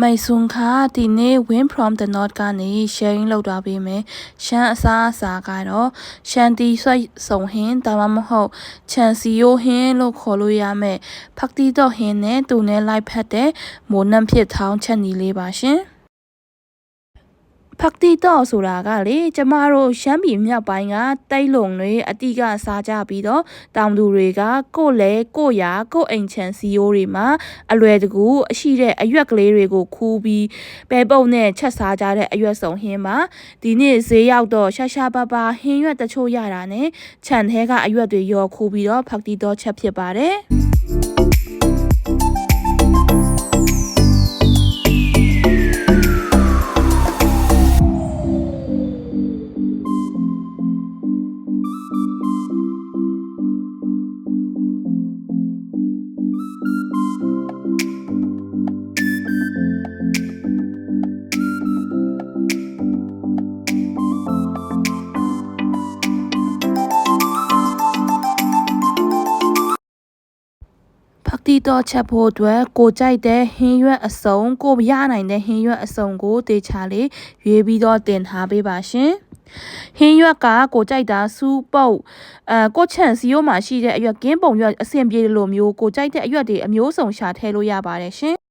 မိုင်ဆွန်ခါဒီနေ့ win from the north ကနေ sharing လုပ်သွားပေးမယ်ရှမ်းအစားအစာကတော့ရှမ်းတီဆွတ်စုံဟင်းဒါမှမဟုတ်ချန်စီယိုဟင်းလို့ခေါ်လို့ရမယ်ဖက်တီတော့ဟင်းနဲ့သူနဲ့လိုက်ဖက်တဲ့မိုးနှံဖြစ်ထောင်းချက်နီလေးပါရှင် ဖက်တီတော့ဆိုတာကလေကျမတို့ရှမ်းပြည်မြောက်ပိုင်းကတိုက်လုံတွေအတိကစားကြပြီးတော့တောင်သူတွေကကို့လေကို့ရာကို့အိမ်ချန်စီယိုးတွေမှာအလွယ်တကူအရှိတဲ့အရွက်ကလေးတွေကိုခူးပြီးပဲပုတ်နဲ့ချက်စားကြတဲ့အရွက်စုံဟင်းမှာဒီနေ့ဈေးရောက်တော့ရှာရှာပါပါဟင်းရွက်တချို့ရတာနဲ့ခြံထဲကအရွက်တွေရောခူးပြီးတော့ဖက်တီတော့ချက်ဖြစ်ပါတယ် တီတော့ချက်ဖို့အတွက်ကိုကြိုက်တဲ့ဟင်းရွက်အစုံကိုရနိုင်တဲ့ဟင်းရွက်အစုံကိုတေချာလေးရွေးပြီးတော့တင်ထားပေးပါရှင်ဟင်းရွက်ကကိုကြိုက်တာစူးပုတ်အဲကိုချန့်စီယိုမှာရှိတဲ့အရွက်ကင်းပုံရွက်အဆင်ပြေလိုမျိုးကိုကြိုက်တဲ့အရွက်တွေအမျိုးစုံရှာထည့်လို့ရပါတယ်ရှင်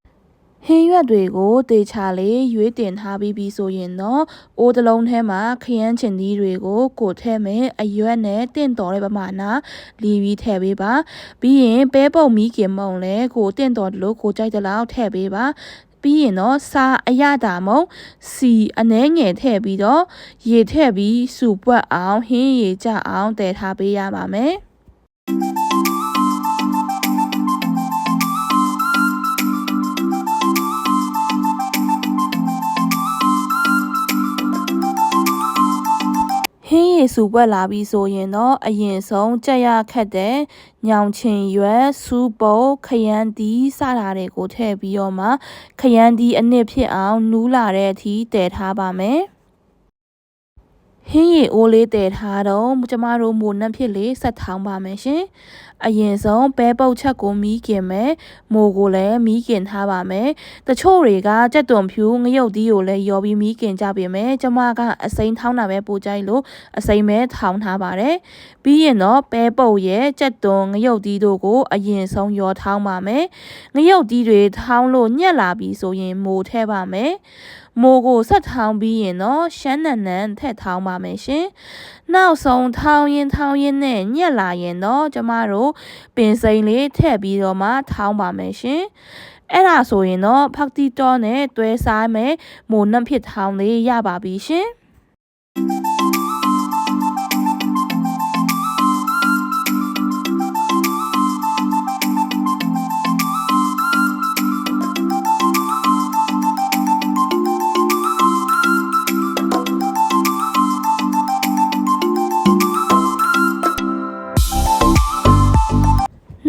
ဟင်းရွက်တွေကိုတေချာလေးရွေးတင်ထားပြီးပြီဆိုရင်တော့အိုးတစ်လုံးထဲမှာခရမ်းချင်သီးတွေကိုကိုထည့်မယ်အရွက်နဲ့တင့်တော်တဲ့ပမာဏလီပြီးထည့်ပေးပါပြီးရင်ပဲပုတ်မီးကင်မုံလဲကိုတင့်တော်တယ်လို့ကိုကြိုက်တဲ့လောက်ထည့်ပေးပါပြီးရင်တော့စားအရတာမုံစီအနှဲငယ်ထည့်ပြီးတော့ရေထည့်ပြီးစုပွက်အောင်ဟင်းရေကြအောင်တည်ထားပေးရပါမယ် ဟင်းရည်စုပွက်လာပြီဆိုရင်တော့အရင်ဆုံးကြက်ရခက်တဲ့ညောင်ချင်ရွက်စူးပုတ်ခရမ်းတီးစတာတွေကိုထည့်ပြီးတော့မှခရမ်းတီးအနစ်ဖြစ်အောင်နူးလာတဲ့အထိတည်ထားပါမယ် ဟင်းရည်အိုးလေးတည်ထားတော့ကျမတို့မိုနှက်ဖြစ်လေးဆက်ထောင်းပါမယ်ရှင်အရင်ဆုံးပဲပုတ်ချက်ကိုမီးကင်မယ်မိုကိုလည်းမီးကင်ထားပါမယ်တချို့တွေကကြက်သွန်ဖြူငရုတ်သီးကိုလည်းရောပြီးမီးကင်ကြပြင်မယ်ကျမကအစိမ်းထောင်းတာပဲပိုကြိုက်လို့အစိမ်းပဲထောင်းထားပါတယ်ပြီးရင်တော့ပဲပုတ်ရဲ့ကြက်သွန်ငရုတ်သီးတို့ကိုအရင်ဆုံးရောထောင်းပါမယ်ငရုတ်သီးတွေထောင်းလို့ညက်လာပြီဆိုရင်မိုထဲပါမယ်မိုးကိုဆက်ထောင်းပြီးရင်တော့ရှမ်းနံနံထက်ထောင်းပါမယ်ရှင်။နောက်ဆုံးထောင်းရင်ထောင်းရင်နဲ့ညက်လာရင်တော့ကျမတို့ပင်စိန်လေးထည့်ပြီးတော့မှထောင်းပါမယ်ရှင်။အဲ့ဒါဆိုရင်တော့ဖက်တီတော့နဲ့တွဲစားမယ်မိုးနှံဖြစ်ထောင်းလေးရပါပြီရှင်။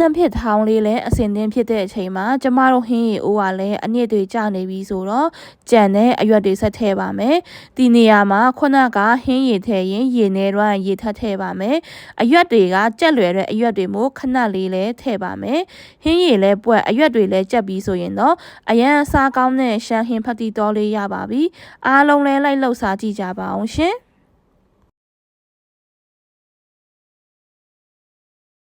နှံဖြစ်ထောင်းလေးလည်းအစင်သင်းဖြစ်တဲ့အချိန်မှာကျမတို့ဟင်းရီအိုးကလည်းအနစ်တွေကျနေပြီဆိုတော့ကြံတဲ့အရွက်တွေဆက်ထည့်ပါမယ်ဒီနေရာမှာခုနကဟင်းရီထည့်ရင်ရေနေတော့ရေထပ်ထည့်ပါမယ်အရွက်တွေကကြက်လွယ်တဲ့အရွက်တွေမို့ခဏလေးလည်းထည့်ပါမယ်ဟင်းရီလည်းပွက်အရွက်တွေလည်းကြက်ပြီးဆိုရင်တော့အရန်အစားကောင်းတဲ့ရှမ်းဟင်းဖတ်တီတော်လေးရပါပြီအားလုံးလည်းလိုက်လှုပ်စားကြည့်ကြပါအောင်ရှင်